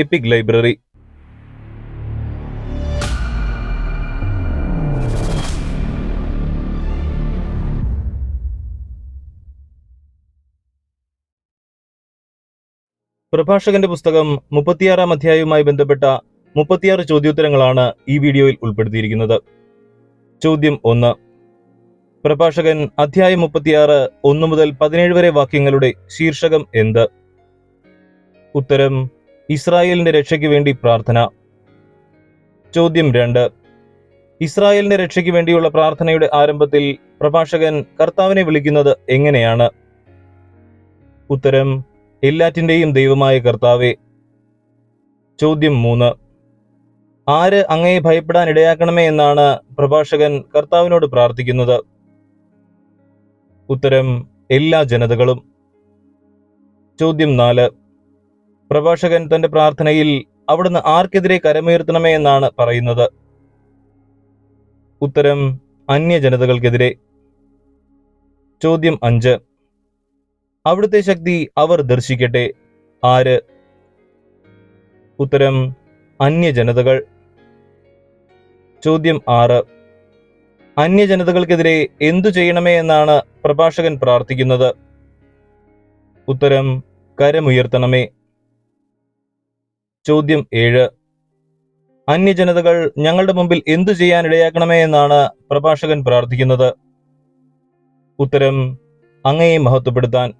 EPIC library പ്രഭാഷകന്റെ പുസ്തകം മുപ്പത്തിയാറാം അധ്യായവുമായി ബന്ധപ്പെട്ട മുപ്പത്തിയാറ് ചോദ്യോത്തരങ്ങളാണ് ഈ വീഡിയോയിൽ ഉൾപ്പെടുത്തിയിരിക്കുന്നത്. ചോദ്യം ഒന്ന്. പ്രഭാഷകൻ അധ്യായം മുപ്പത്തിയാറ് ഒന്ന് മുതൽ പതിനേഴ് വരെ വാക്യങ്ങളുടെ ശീർഷകം എന്ത്? ഉത്തരം ഇസ്രായേലിന്റെ രക്ഷയ്ക്ക് വേണ്ടി പ്രാർത്ഥന. ചോദ്യം രണ്ട്. ഇസ്രായേലിന്റെ രക്ഷയ്ക്ക് വേണ്ടിയുള്ള പ്രാർത്ഥനയുടെ ആരംഭത്തിൽ പ്രഭാഷകൻ കർത്താവിനെ വിളിക്കുന്നത് എങ്ങനെയാണ്? ഉത്തരം എല്ലാറ്റിന്റെയും ദൈവമായ കർത്താവെ. ചോദ്യം മൂന്ന്. ആര് അങ്ങയെ ഭയപ്പെടാൻ ഇടയാക്കണമേ എന്നാണ് പ്രഭാഷകൻ കർത്താവിനോട് പ്രാർത്ഥിക്കുന്നത്? ഉത്തരം എല്ലാ ജനതകളും. ചോദ്യം നാല്. പ്രഭാഷകൻ തന്റെ പ്രാർത്ഥനയിൽ അവിടുന്ന് ആർക്കെതിരെ കരമുയർത്തണമേ എന്നാണ് പറയുന്നത്. ഉത്തരം അന്യജനതകൾക്കെതിരെ. ചോദ്യം അഞ്ച്. അവിടുത്തെ ശക്തി അവർ ദർശിക്കട്ടെ. ആര്? ഉത്തരം അന്യജനതകൾ. ചോദ്യം ആറ്. അന്യജനതകൾക്കെതിരെ എന്തു ചെയ്യണമേ എന്നാണ് പ്രഭാഷകൻ പ്രാർത്ഥിക്കുന്നത്. ഉത്തരം കരമുയർത്തണമേ. ചോദ്യം ഏഴ്. അന്യജനതകൾ ഞങ്ങളുടെ മുമ്പിൽ എന്തു ചെയ്യാൻ ഇടയാക്കണമേ എന്നാണ് പ്രഭാഷകൻ പ്രാർത്ഥിക്കുന്നത്. ഉത്തരം അങ്ങയെ മഹത്വപ്പെടുത്താൻ.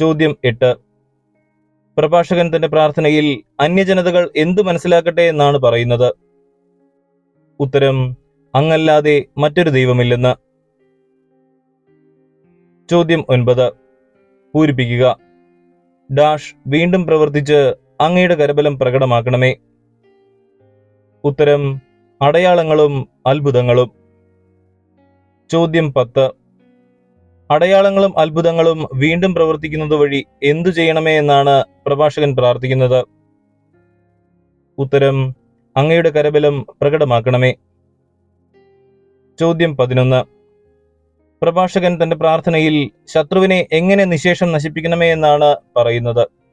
ചോദ്യം എട്ട്. പ്രഭാഷകൻ തന്റെ പ്രാർത്ഥനയിൽ അന്യജനതകൾ എന്തു മനസ്സിലാക്കട്ടെ എന്നാണ് പറയുന്നത്. ഉത്തരം അങ്ങല്ലാതെ മറ്റൊരു ദൈവമില്ലെന്ന്. ചോദ്യം ഒൻപത്. പൂരിപ്പിക്കുക. ഡാഷ് വീണ്ടും പ്രവർത്തിച്ച് അങ്ങയുടെ കരബലം പ്രകടമാക്കണമേ. ഉത്തരം അടയാളങ്ങളും അത്ഭുതങ്ങളും. ചോദ്യം പത്ത്. അടയാളങ്ങളും അത്ഭുതങ്ങളും വീണ്ടും പ്രവർത്തിക്കുന്നത് വഴി എന്തു ചെയ്യണമേ എന്നാണ് പ്രഭാഷകൻ പ്രാർത്ഥിക്കുന്നത്. ഉത്തരം അങ്ങയുടെ കരബലം പ്രകടമാക്കണമേ. ചോദ്യം പതിനൊന്ന്. പ്രഭാഷകൻ തന്റെ പ്രാർത്ഥനയിൽ ശത്രുവിനെ എങ്ങനെ നിശേഷം നശിപ്പിക്കണമേ എന്നാണ് പറയുന്നത്.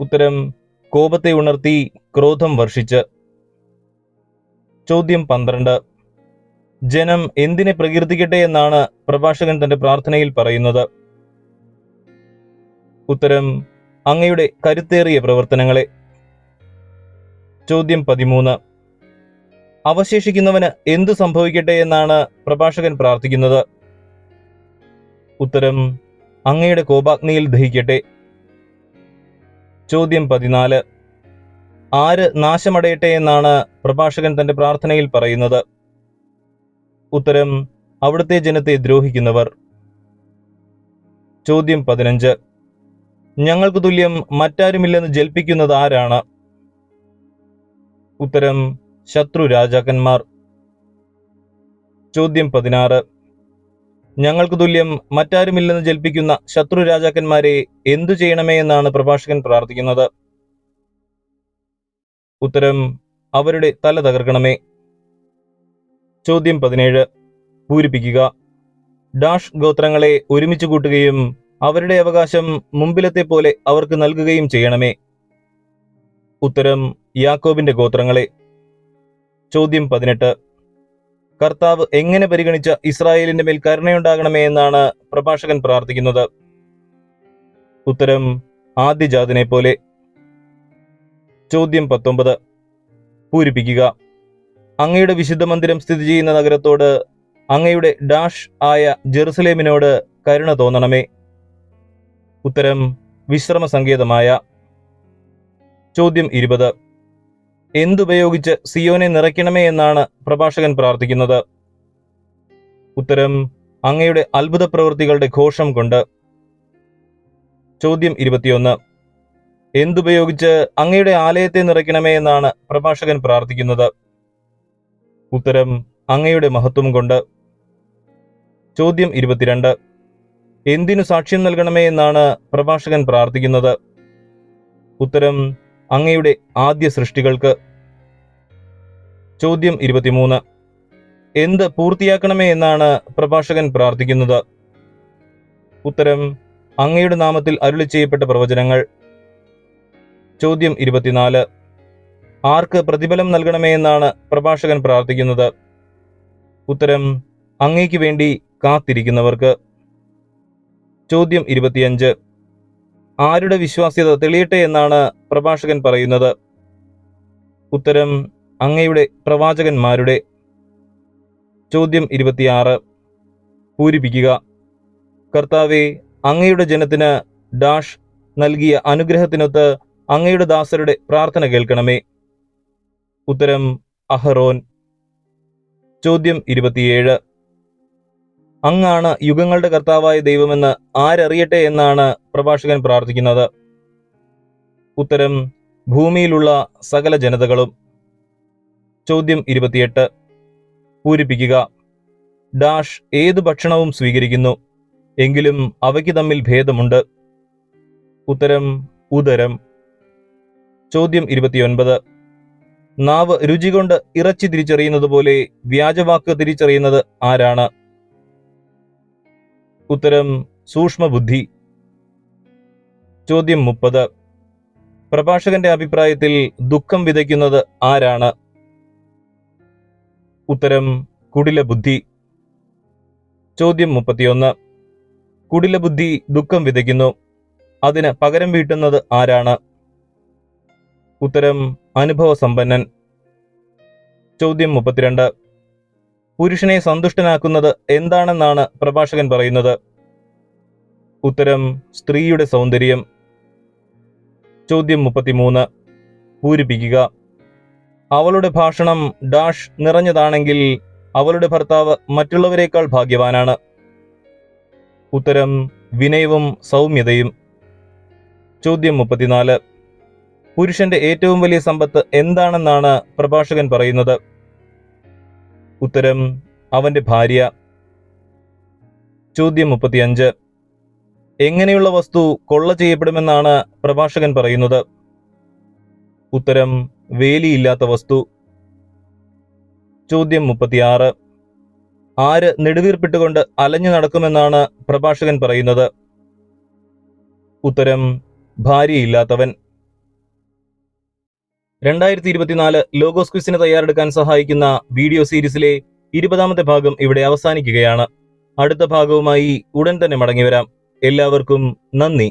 ഉത്തരം കോപത്തെ ഉണർത്തി ക്രോധം വർഷിച്ച്. ചോദ്യം പന്ത്രണ്ട്. ജനം എന്തിനെ പ്രകീർത്തിക്കട്ടെ എന്നാണ് പ്രഭാഷകൻ തന്റെ പ്രാർത്ഥനയിൽ പറയുന്നത്. ഉത്തരം അങ്ങയുടെ കരുത്തേറിയ പ്രവർത്തനങ്ങളെ. ചോദ്യം പതിമൂന്ന്. അവശേഷിക്കുന്നവന് എന്തു സംഭവിക്കട്ടെ എന്നാണ് പ്രഭാഷകൻ പ്രാർത്ഥിക്കുന്നത്. ഉത്തരം അങ്ങയുടെ കോപാഗ്നിയിൽ ദഹിക്കട്ടെ. ചോദ്യം പതിനാല്. ആര് നാശമടയട്ടെ എന്നാണ് പ്രഭാഷകൻ തന്റെ പ്രാർത്ഥനയിൽ പറയുന്നത്? ഉത്തരം അവിടുത്തെ ജനത്തെ ദ്രോഹിക്കുന്നവർ. ചോദ്യം പതിനഞ്ച്. ഞങ്ങൾക്ക് തുല്യം മറ്റാരുമില്ലെന്ന് ജൽപ്പിക്കുന്നത് ആരാണ്? ഉത്തരം ശത്രു രാജാക്കന്മാർ. ചോദ്യം പതിനാറ്. ഞങ്ങൾക്ക് തുല്യം മറ്റാരുമില്ലെന്ന് ജൽപ്പിക്കുന്ന ശത്രു രാജാക്കന്മാരെ എന്തു ചെയ്യണമേ എന്നാണ് പ്രഭാഷകൻ പ്രാർത്ഥിക്കുന്നത്. ഉത്തരം അവരുടെ തല തകർക്കണമേ. ചോദ്യം പതിനേഴ്. പൂരിപ്പിക്കുക. ഡാഷ് ഗോത്രങ്ങളെ ഒരുമിച്ച് കൂട്ടുകയും അവരുടെ അവകാശം മുമ്പിലത്തെ പോലെ അവർക്ക് നൽകുകയും ചെയ്യണമേ. ഉത്തരം യാക്കോബിന്റെ ഗോത്രങ്ങളെ. ചോദ്യം പതിനെട്ട്. കർത്താവ് എങ്ങനെ പരിഗണിച്ച ഇസ്രായേലിന്റെ മേൽ കരുണയുണ്ടാകണമേ എന്നാണ് പ്രഭാഷകൻ പ്രാർത്ഥിക്കുന്നത്. ഉത്തരം ആദ്യജാതിനെ പോലെ. ചോദ്യം പത്തൊമ്പത്. പൂരിപ്പിക്കുക. അങ്ങയുടെ വിശുദ്ധ മന്ദിരം സ്ഥിതി ചെയ്യുന്ന നഗരത്തോട് അങ്ങയുടെ ഡാഷ് ആയ ജെറുസലേമിനോട് കരുണ തോന്നണമേ. ഉത്തരം വിശ്രമ സങ്കേതമായ ചോദ്യം ഇരുപത്. എന്തുപയോഗിച്ച് സിയോനെ നിറയ്ക്കണമേ എന്നാണ് പ്രഭാഷകൻ പ്രാർത്ഥിക്കുന്നത്? ഉത്തരം അങ്ങയുടെ അത്ഭുത പ്രവൃത്തികളുടെ ഘോഷം കൊണ്ട്. ചോദ്യം ഇരുപത്തിയൊന്ന്. എന്തുപയോഗിച്ച് അങ്ങയുടെ ആലയത്തെ നിറയ്ക്കണമേ എന്നാണ് പ്രഭാഷകൻ പ്രാർത്ഥിക്കുന്നത്? ഉത്തരം അങ്ങയുടെ മഹത്വം കൊണ്ട്. ചോദ്യം ഇരുപത്തിരണ്ട്. എന്തിനു സാക്ഷ്യം നൽകണമേ എന്നാണ് പ്രഭാഷകൻ പ്രാർത്ഥിക്കുന്നത്? ഉത്തരം അങ്ങയുടെ ആദ്യ സൃഷ്ടികൾക്ക്. ചോദ്യം ഇരുപത്തിമൂന്ന്. എന്ത് പൂർത്തിയാക്കണമേ എന്നാണ് പ്രഭാഷകൻ പ്രാർത്ഥിക്കുന്നത്. ഉത്തരം അങ്ങയുടെ നാമത്തിൽ അരുളി ചെയ്യപ്പെട്ട പ്രവചനങ്ങൾ. ചോദ്യം ഇരുപത്തിനാല്. ആർക്ക് പ്രതിഫലം നൽകണമേ എന്നാണ് പ്രഭാഷകൻ പ്രാർത്ഥിക്കുന്നത്. ഉത്തരം അങ്ങയ്ക്ക് വേണ്ടി കാത്തിരിക്കുന്നവർക്ക്. ചോദ്യം ഇരുപത്തിയഞ്ച്. ആരുടെ വിശ്വാസ്യത തെളിയട്ടെ എന്നാണ് പ്രഭാഷകൻ പറയുന്നത്. ഉത്തരം അങ്ങയുടെ പ്രവാചകന്മാരുടെ. ചോദ്യം ഇരുപത്തിയാറ്. പൂരിപ്പിക്കുക. കർത്താവെ അങ്ങയുടെ ജനത്തിന് ഡാഷ് നൽകിയ അനുഗ്രഹത്തിനൊത്ത് അങ്ങയുടെ ദാസരുടെ പ്രാർത്ഥന കേൾക്കണമേ. ഉത്തരം അഹറോൻ. ചോദ്യം ഇരുപത്തിയേഴ്. അങ്ങാണ് യുഗങ്ങളുടെ കർത്താവായ ദൈവമെന്ന് ആരറിയട്ടെ എന്നാണ് പ്രഭാഷകൻ പ്രാർത്ഥിക്കുന്നത് ഉത്തരം ഭൂമിയിലുള്ള സകല ജനതകളും ചോദ്യം ഇരുപത്തിയെട്ട്. പൂരിപ്പിക്കുക. ഡാഷ് ഏതു ഭക്ഷണവും സ്വീകരിക്കുന്നു എങ്കിലും അവയ്ക്ക് തമ്മിൽ ഭേദമുണ്ട്. ഉത്തരം ഉദരം. ചോദ്യം ഇരുപത്തിയൊൻപത്. നാവ് രുചി കൊണ്ട് ഇറച്ചി തിരിച്ചറിയുന്നത് പോലെ വ്യാജവാക്ക് തിരിച്ചറിയുന്നത് ആരാണ്? ഉത്തരം സൂക്ഷ്മബുദ്ധി. ചോദ്യം മുപ്പത്. പ്രഭാഷകന്റെ അഭിപ്രായത്തിൽ ദുഃഖം വിതയ്ക്കുന്നത് ആരാണ്? ഉത്തരം കുടില ബുദ്ധി ചോദ്യം മുപ്പത്തിയൊന്ന്. കുടില ബുദ്ധി ദുഃഖം വിതയ്ക്കുന്നു. അതിന് പകരം വീട്ടുന്നത് ആരാണ്? ഉത്തരം അനുഭവ സമ്പന്നൻ ചോദ്യം മുപ്പത്തിരണ്ട്. പുരുഷനെ സന്തുഷ്ടനാക്കുന്നത് എന്താണെന്നാണ് പ്രഭാഷകൻ പറയുന്നത്? ഉത്തരം സ്ത്രീയുടെ സൗന്ദര്യം. ചോദ്യം മുപ്പത്തിമൂന്ന്. പൂരിപ്പിക്കുക. അവളുടെ ഭാഷണം ഡാഷ് നിറഞ്ഞതാണെങ്കിൽ അവളുടെ ഭർത്താവ് മറ്റുള്ളവരെക്കാൾ ഭാഗ്യവാനാണ്. ഉത്തരം വിനയവും സൗമ്യതയും. ചോദ്യം മുപ്പത്തിനാല്. പുരുഷന്റെ ഏറ്റവും വലിയ സമ്പത്ത് എന്താണെന്നാണ് പ്രഭാഷകൻ പറയുന്നത്? ഉത്തരം അവന്റെ ഭാര്യ. ചോദ്യം മുപ്പത്തിയഞ്ച്. എങ്ങനെയുള്ള വസ്തു കൊള്ള ചെയ്യപ്പെടുമെന്നാണ് പ്രഭാഷകൻ പറയുന്നത്. ഉത്തരം വേലിയില്ലാത്ത വസ്തു. ചോദ്യം മുപ്പത്തിയാറ്. ആര് നെടുവീർപ്പിട്ടുകൊണ്ട് അലഞ്ഞു നടക്കുമെന്നാണ് പ്രഭാഷകൻ പറയുന്നത്. ഉത്തരം ഭാര്യയില്ലാത്തവൻ. രണ്ടായിരത്തി ഇരുപത്തിനാല് ലോഗോസ് ക്വിസിന് തയ്യാറെടുക്കാൻ സഹായിക്കുന്ന വീഡിയോ സീരീസിലെ ഇരുപതാമത്തെ ഭാഗം ഇവിടെ അവസാനിക്കുകയാണ്. അടുത്ത ഭാഗവുമായി ഉടൻ തന്നെ മടങ്ങിവരാം. എല്ലാവർക്കും നന്ദി.